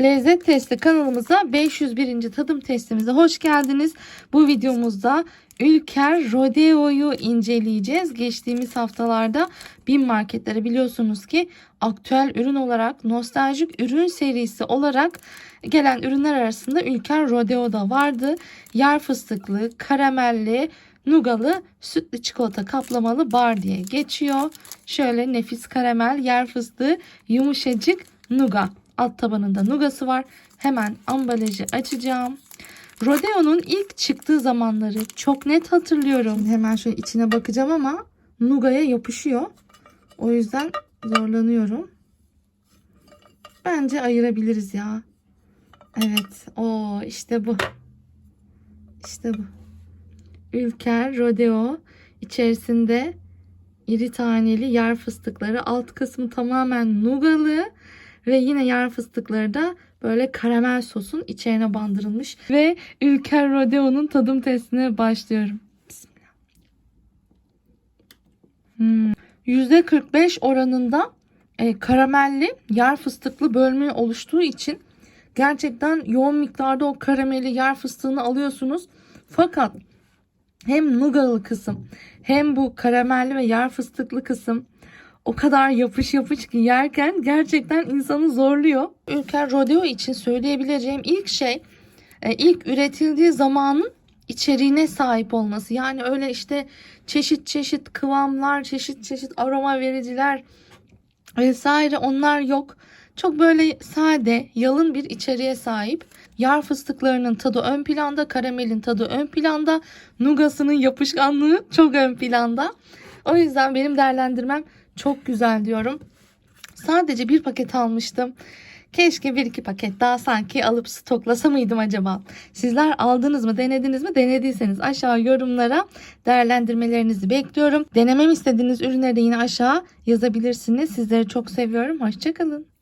Lezzet Testi kanalımıza 501. tadım testimize hoş geldiniz. Bu videomuzda Ülker Rodeo'yu inceleyeceğiz. Geçtiğimiz haftalarda bin marketlere biliyorsunuz ki aktüel ürün olarak nostaljik ürün serisi olarak gelen ürünler arasında Ülker Rodeo da vardı. Yer fıstıklı, karamelli, nugalı, sütlü çikolata kaplamalı bar diye geçiyor. Şöyle nefis karamel, yer fıstığı, yumuşacık nuga. Alt tabanında nugası var. Hemen ambalajı açacağım. Rodeo'nun ilk çıktığı zamanları çok net hatırlıyorum. Hemen şöyle içine bakacağım ama nugaya yapışıyor. O yüzden zorlanıyorum. Bence ayırabiliriz ya. Evet. O işte bu. İşte bu. Ülker Rodeo içerisinde iri taneli yer fıstıkları alt kısmı tamamen nugalı ve yine yer fıstıkları da böyle karamel sosun içerine bandırılmış ve Ülker Rodeo'nun tadım testine başlıyorum. Bismillah. Hmm. %45 oranında e, karamelli yer fıstıklı bölme oluştuğu için gerçekten yoğun miktarda o karameli yer fıstığını alıyorsunuz. Fakat hem nugalı kısım hem bu karamelli ve yer fıstıklı kısım o kadar yapış yapış ki yerken gerçekten insanı zorluyor. Ülker Rodeo için söyleyebileceğim ilk şey e, ilk üretildiği zamanın içeriğine sahip olması. Yani öyle işte çeşit çeşit kıvamlar, çeşit çeşit aroma vericiler vesaire onlar yok. Çok böyle sade, yalın bir içeriğe sahip. Yar fıstıklarının tadı ön planda, karamelin tadı ön planda, nugasının yapışkanlığı çok ön planda. O yüzden benim değerlendirmem çok güzel diyorum. Sadece bir paket almıştım. Keşke bir iki paket daha sanki alıp stoklasa mıydım acaba? Sizler aldınız mı, denediniz mi? Denediyseniz aşağı yorumlara değerlendirmelerinizi bekliyorum. Denemem istediğiniz ürünleri de yine aşağı yazabilirsiniz. Sizleri çok seviyorum. Hoşçakalın.